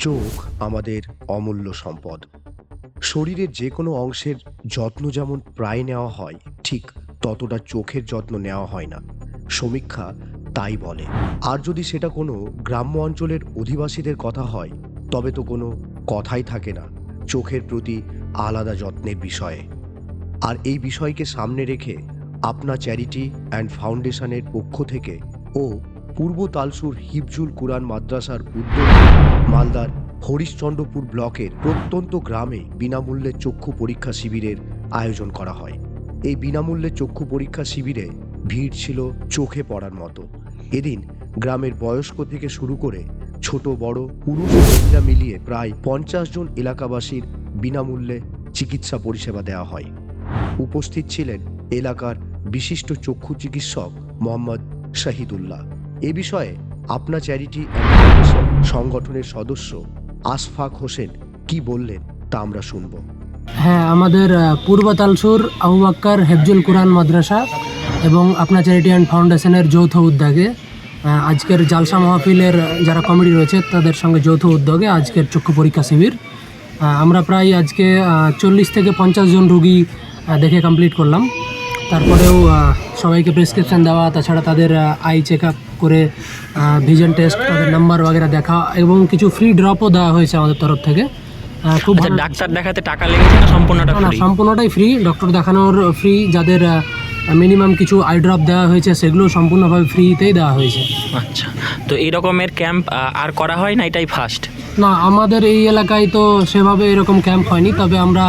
চোখ আমাদের অমূল্য সম্পদ। শরীরের যে কোনো অংশের যত্ন যেমন প্রায় নেওয়া হয়, ঠিক ততটা চোখের যত্ন নেওয়া হয় না। সমীক্ষা তাই বলে। আর যদি সেটা কোনো গ্রাম্য অঞ্চলের অধিবাসীদের কথা হয়, তবে তো কোনো কথাই থাকে না চোখের প্রতি আলাদা যত্নের বিষয়ে। আর এই বিষয়কে সামনে রেখে আপনা চ্যারিটি অ্যান্ড ফাউন্ডেশনের পক্ষ থেকে ও পূর্ব তালসুর হিফজুল কুরআন মাদ্রাসার উদ্যোগে মালদার হরিশ্চন্দ্রপুর ব্লকের প্রত্যন্ত গ্রামে বিনামূল্যে চক্ষু পরীক্ষা শিবিরের আয়োজন করা হয়। এই বিনামূল্যে চক্ষু পরীক্ষা শিবিরে ভিড় ছিল চোখে পড়ার মতো। এদিন গ্রামের বয়স্ক থেকে শুরু করে ছোট, বড়, পুরুষ মহিলা মিলিয়ে প্রায় পঞ্চাশ জন এলাকাবাসীর বিনামূল্যে চিকিৎসা পরিষেবা দেওয়া হয়। উপস্থিত ছিলেন এলাকার বিশিষ্ট চক্ষু চিকিৎসক মোহাম্মদ শাহিদুল্লাহ। এ বিষয়ে আপনা চ্যারিটি সংগঠনের সদস্য আশফাক হোসেন কি বললেন তা আমরা শুনব। হ্যাঁ আমাদের পূর্ব তালসুর আবু বাক্কার হেফজুল কুরআন মাদ্রাসা এবং আপনা চ্যারিটি অ্যান্ড ফাউন্ডেশনের যৌথ উদ্যোগে আজকের জালসা মাহফিলের যারা কমিটি রয়েছে তাদের সঙ্গে যৌথ উদ্যোগে আজকের চক্ষু পরীক্ষা শিবির। আমরা প্রায় আজকে চল্লিশ থেকে পঞ্চাশ জন রুগী দেখে কমপ্লিট করলাম। তারপরেও সবাইকে প্রেসক্রিপশন দেওয়া, তাছাড়া তাদের আই চেক আপ করে ভিজন টেস্ট তাদের নাম্বার বাগেরা দেখা এবং কিছু ফ্রি ড্রপও দেওয়া হয়েছে আমাদের তরফ থেকে। খুব আচ্ছা, ডাক্তার দেখাতে টাকা লেগেছে না সম্পূর্ণটা সম্পূর্ণটাই ফ্রি ডক্টর দেখানোর ফ্রি যাদের মিনিমাম কিছু আই ড্রপ দেওয়া হয়েছে সেগুলো সম্পূর্ণভাবে ফ্রিতেই দেওয়া হয়েছে। আচ্ছা তো এই রকমের ক্যাম্প আর করা হয় না এটাই ফার্স্ট না আমাদের এই এলাকায় তো সেভাবে এরকম ক্যাম্প হয়নি তবে আমরা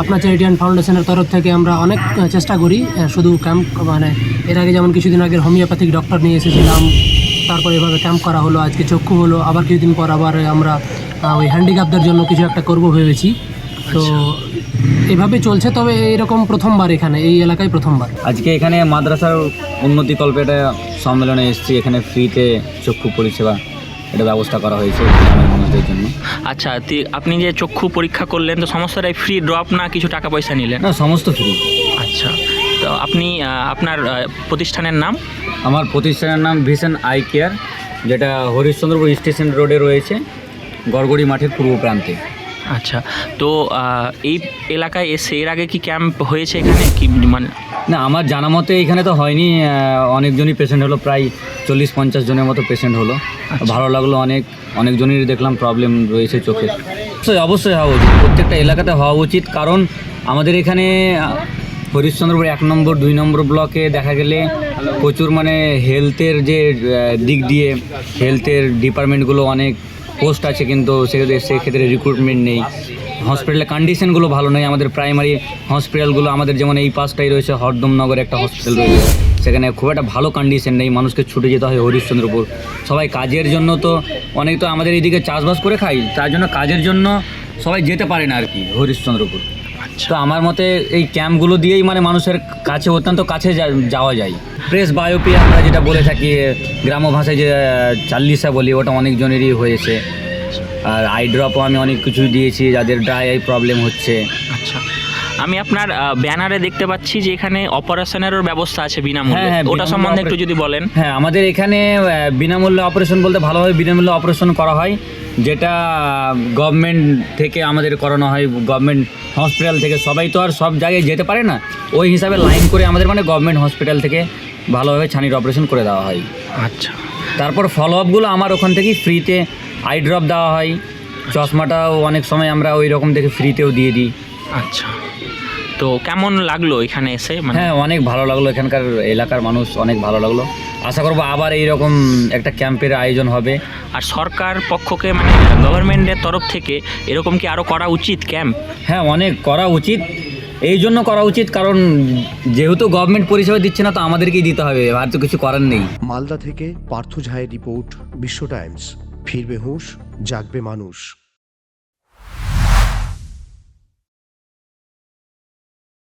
আপনার চ্যারিটি অ্যান্ড ফাউন্ডেশনের তরফ থেকে আমরা অনেক চেষ্টা করি শুধু ক্যাম্প মানে এর আগে যেমন কিছুদিন আগে হোমিওপ্যাথিক ডক্টর নিয়ে এসেছিলাম তারপর এভাবে ক্যাম্প করা হলো আজকে চক্ষু হলো আবার কিছুদিন পর আবার আমরা ওই হ্যান্ডিক্যাপদের জন্য কিছু একটা করব ভেবেছি। তো এভাবে চলছে তবে এরকম প্রথমবার এখানে এই এলাকায় প্রথমবার। আজকে এখানে মাদ্রাসার উন্নতি কল্পে একটা সম্মেলনে এসেছি এখানে ফ্রিতে চক্ষু পরিষেবা এটা ব্যবস্থা করা হয়েছে মানুষদের জন্য। আচ্ছা আপনি যে চক্ষু পরীক্ষা করলেন তো সমস্তটাই ফ্রি ড্রপ না কিছু টাকা পয়সা নিলেন? না সমস্ত ফ্রি আচ্ছা তো আপনি আপনার প্রতিষ্ঠানের নাম? আমার প্রতিষ্ঠানের নাম ভিশন আই কেয়ার যেটা হরিশ্চন্দ্রপুর স্টেশন রোডে রয়েছে গড়গড়ি মাঠের পূর্ব প্রান্তে। আচ্ছা তো এই এলাকায় এসে এর আগে কি ক্যাম্প হয়েছে এখানে? কি মানে না আমার জানা মতে এখানে তো হয়নি অনেকজনই পেশেন্ট হলো প্রায় চল্লিশ পঞ্চাশ জনের মতো পেশেন্ট হলো। ভালো লাগল অনেক অনেকজনেরই দেখলাম প্রবলেম রয়েছে চোখে। অবশ্যই অবশ্যই হওয়া উচিত প্রত্যেকটা এলাকাতে হওয়া উচিত। কারণ আমাদের এখানে হরিশ্চন্দ্রপুর এক নম্বর দুই নম্বর ব্লকে দেখা গেলে প্রচুর মানে হেলথের যে দিক দিয়ে হেলথের ডিপার্টমেন্টগুলো অনেক পোস্ট আছে, কিন্তু সেক্ষেত্রে সেক্ষেত্রে রিক্রুটমেন্ট নেই। হসপিটালের কন্ডিশনগুলো ভালো নয় আমাদের প্রাইমারি হসপিটালগুলো আমাদের যেমন এই পাশটাই রয়েছে হরদমনগরে একটা হসপিটাল রয়েছে। সেখানে খুব একটা ভালো কন্ডিশন নেই। মানুষকে ছুটে যেতে হয় হরিশ্চন্দ্রপুর সবাই কাজের জন্য তো অনেক তো আমাদের এইদিকে চাষবাস করে খাই তার জন্য কাজের জন্য সবাই যেতে পারে না আর কি হরিশ্চন্দ্রপুর। তো আমার মতে এই ক্যাম্পগুলো দিয়েই মানে মানুষের কাছে অত্যন্ত কাছে যাওয়া যায়। প্রেস বায়োপি আমরা যেটা বলে থাকি গ্রাম্য ভাষায় যে চাল্লিশা বলি ওটা অনেকজনেরই হয়েছে। আর আই ড্রপও আমি অনেক কিছু দিয়েছি যাদের ড্রাই আই প্রবলেম হচ্ছে। আচ্ছা। আমি আপনার ব্যানারে দেখতে পাচ্ছি যে এখানে অপারেশনেরও ব্যবস্থা আছে বিনামূল্যে। হ্যাঁ, হ্যাঁ, ওটা সম্বন্ধে একটু যদি বলেন। হ্যাঁ আমাদের এখানে বিনামূল্যে অপারেশন বলতে ভালোভাবে বিনামূল্যে অপারেশন করা হয়। যেটা গভর্নমেন্ট থেকে আমাদের করানো হয় গভর্নমেন্ট হসপিটাল থেকে সবাই তো আর সব জায়গায় যেতে পারে না। ওই হিসাবে লাইন করে আমাদের মানে গভর্নমেন্ট হসপিটাল থেকে ভালোভাবে ছানির অপারেশন করে দেওয়া হয়। আচ্ছা। তারপর ফলো আপগুলো আমার ওখান থেকেই ফ্রিতে আই ড্রপ দেওয়া হয়। চশমাটাও অনেক সময় আমরা ওই রকম থেকে ফ্রিতেও দিয়ে দিই। আচ্ছা। তো কেমন লাগল এখানে এসে? মানে হ্যাঁ অনেক ভালো লাগল এখানকার এলাকার মানুষ অনেক ভালো লাগল। আশা করব আবার এইরকম একটা ক্যাম্পের আয়োজন হবে। আর সরকার পক্ষকে মানে গভর্নমেন্টের তরফ থেকে এরকম কি আরও করা উচিত ক্যাম্প? হ্যাঁ অনেক করা উচিত। এই জন্য করা উচিত কারণ যেহেতু গভর্নমেন্ট পরিষেবা দিচ্ছে না তো আমাদেরকেই দিতে হবে। আর তো কিছু করার নেই। মালদা থেকে পার্থ ঝায়ের রিপোর্ট বিশ্ব টাইমস। ফিরবে হুঁশ জাগবে মানুষ।